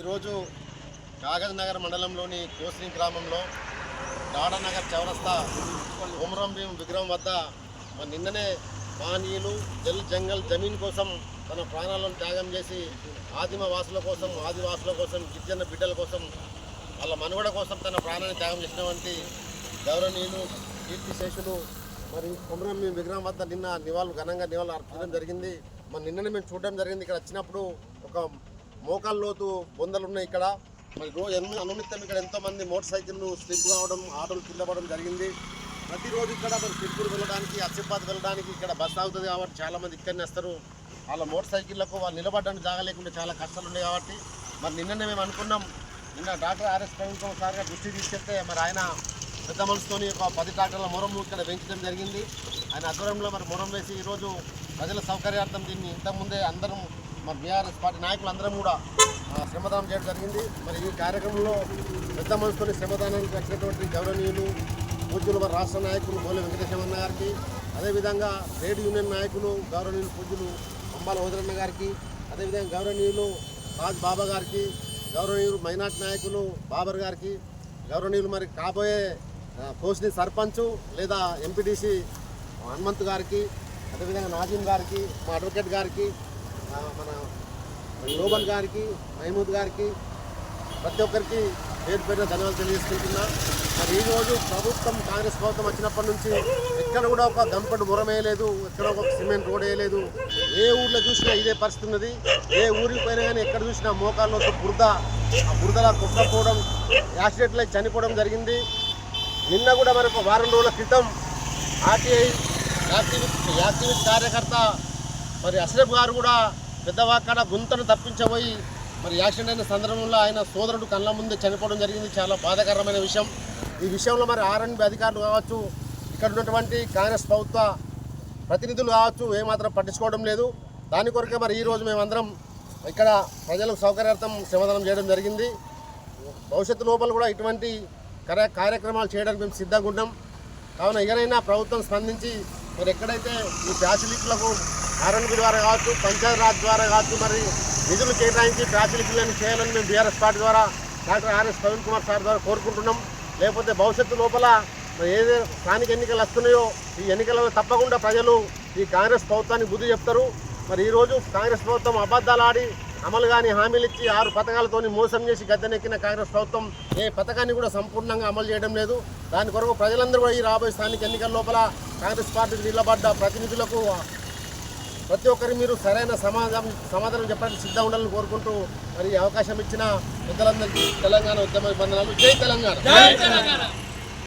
ఈరోజు కాగజ్ నగర్ మండలంలోని కోసిని గ్రామంలో డాడానగర్ చౌరస్తా ఉమరం భీం విగ్రహం వద్ద నిన్ననే మానీయులు జల్ జంగల్ జమీన్ కోసం తన ప్రాణాలను త్యాగం చేసి ఆదిమ వాసుల కోసం ఆదివాసుల కోసం గిరిజన బిడ్డల కోసం వాళ్ళ మనుగడ కోసం తన ప్రాణాన్ని త్యాగం చేసినటువంటి గౌరవనీయులు కీర్తిశేషులు మరి కుమరం భీం విగ్రహం వద్ద నిన్న నివాళులు ఘనంగా నివాళులు అర్పించడం జరిగింది. మరి నిన్ననే మేము చూడడం జరిగింది. ఇక్కడ వచ్చినప్పుడు ఒక మోకాళ్ళ లోతు బొందలు ఉన్నాయి ఇక్కడ. మరి రోజు ఎన్ని అనుమిత్తం ఇక్కడ ఎంతోమంది మోటార్ సైకిళ్ళు స్లిప్ కావడం ఆటోలు కింద పడడం జరిగింది. ప్రతిరోజు ఇక్కడ మరి తిరుపూరు వెళ్ళడానికి అసిఫాబాద్ వెళ్ళడానికి ఇక్కడ బస్సు ఆగుతుంది కాబట్టి చాలామంది ఇక్కడనే వస్తారు. వాళ్ళ మోటార్ సైకిళ్ళకు వాళ్ళు నిలబడడానికి జాగా లేకుండా చాలా కష్టాలు ఉన్నాయి కాబట్టి మరి నిన్ననే మేము అనుకున్నాం. నిన్న doctor RS Praveen Kumar sir గారు దృష్టి తీసుకెళ్తే మరి ఆయన పెద్ద మనసుతోని ఒక పది ట్రాక్టర్ల మొరం ఇక్కడ పెంచడం జరిగింది. ఆయన ఆధ్వర్యంలో మరి మొరం వేసి ఈరోజు ప్రజల సౌకర్యార్థం దీన్ని ఇంతకుముందే అందరం మరి బీఆర్ఎస్ పార్టీ నాయకులందరం కూడా శ్రమదానం చేయడం జరిగింది. మరి ఈ కార్యక్రమంలో పెద్ద మనసుతోని శ్రమదానానికి వచ్చినటువంటి గౌరవనీయులు పూజ్యులు మరి రాష్ట్ర నాయకులు మౌలి వెంకటేశ్వరన్న గారికి అదేవిధంగా ట్రేడ్ యూనియన్ నాయకులు గౌరవనీయులు పూజ్యులు అంబాల ఓదరన్న గారికి అదేవిధంగా గౌరవనీయులు రాజ్ బాబా గారికి గౌరవనీయులు మైనార్టీ నాయకులు బాబర్ గారికి గౌరవనీయులు మరి కాబోయే కోసిని సర్పంచ్ లేదా ఎంపీటీసీ హనుమంత్ గారికి అదేవిధంగా నాజీం గారికి మా అడ్వకేట్ గారికి మన లోబన్ గారికి మహమూద్ గారికి ప్రతి ఒక్కరికి పేరు పేరున ధన్యవాదాలు తెలియజేసుకుంటున్నా. మరి ఈ రోజు ప్రభుత్వం కాంగ్రెస్ ప్రభుత్వం వచ్చినప్పటి నుంచి ఎక్కడ కూడా ఒక దంపడు మురం వేయలేదు ఎక్కడ ఒక సిమెంట్ రోడ్ వేయలేదు. ఏ ఊర్లో చూసినా ఇదే పరిస్థితి ఉన్నది. ఏ ఊరికి పోయినా కానీ ఎక్కడ చూసినా మోకాల్లో బురద. ఆ బురదలా కుట్టకపోవడం యాక్సిడెంట్లో చనిపోవడం జరిగింది. నిన్న కూడా మనకు వారం రోజుల క్రితం ఆర్టీఐ యాక్టివిస్ట్ యాక్టివిస్ట్ కార్యకర్త మరి అష్రఫ్ గారు కూడా పెద్దవాకాడ గుంతను తప్పించబోయి మరి యాక్సిడెంట్ అయిన సందర్భంలో ఆయన సోదరుడు కళ్ళ ముందే చనిపోవడం జరిగింది. చాలా బాధాకరమైన విషయం. ఈ విషయంలో మరి ఆర్ఎన్బి అధికారులు కావచ్చు ఇక్కడ ఉన్నటువంటి కాంగ్రెస్ ప్రభుత్వ ప్రతినిధులు కావచ్చు ఏమాత్రం పట్టించుకోవడం లేదు. దాని కొరకే మరి ఈరోజు మేమందరం ఇక్కడ ప్రజలకు సౌకర్యార్థం శ్రమదానం చేయడం జరిగింది. భవిష్యత్తు లోపల కూడా ఇటువంటి కార్యక్రమాలు చేయడానికి మేము సిద్ధంగా ఉన్నాం. కావున ఎగరైనా ప్రభుత్వం స్పందించి మరి ఎక్కడైతే ఈ ఫ్యాసిలిటీలకు ఆర్ఎన్బి ద్వారా కావచ్చు పంచాయత్ రాజ్ ద్వారా కావచ్చు మరి నిధులు కేటాయించి ఫ్యాసిలిటీలను చేయాలని మేము బీఆర్ఎస్ పార్టీ ద్వారా doctor RS Praveen Kumar sir ద్వారా కోరుకుంటున్నాం. లేకపోతే భవిష్యత్తు లోపల మరి ఏదే స్థానిక ఎన్నికలు వస్తున్నాయో ఈ ఎన్నికలలో తప్పకుండా ప్రజలు ఈ కాంగ్రెస్ ప్రభుత్వానికి బుద్ధి చెప్తారు. మరి ఈరోజు కాంగ్రెస్ ప్రభుత్వం అబద్ధాలు ఆడి అమలు కాని హామీలు ఇచ్చి ఆరు పథకాలతోని మోసం చేసి గద్దెనెక్కిన కాంగ్రెస్ ప్రభుత్వం ఏ పథకాన్ని కూడా సంపూర్ణంగా అమలు చేయడం లేదు. దాని కొరకు ప్రజలందరూ కూడా ఈ రాబోయే స్థానిక ఎన్నికల లోపల కాంగ్రెస్ పార్టీకి నిలబడ్డ ప్రతినిధులకు ప్రతి ఒక్కరికి మీరు సరైన సమాధానం సమాధానం చెప్పడానికి సిద్ధంగా ఉండాలని కోరుకుంటూ మరి అవకాశం ఇచ్చిన పెద్దలందరికీ తెలంగాణ ఉద్యమ బంధనాలు జై తెలంగాణ.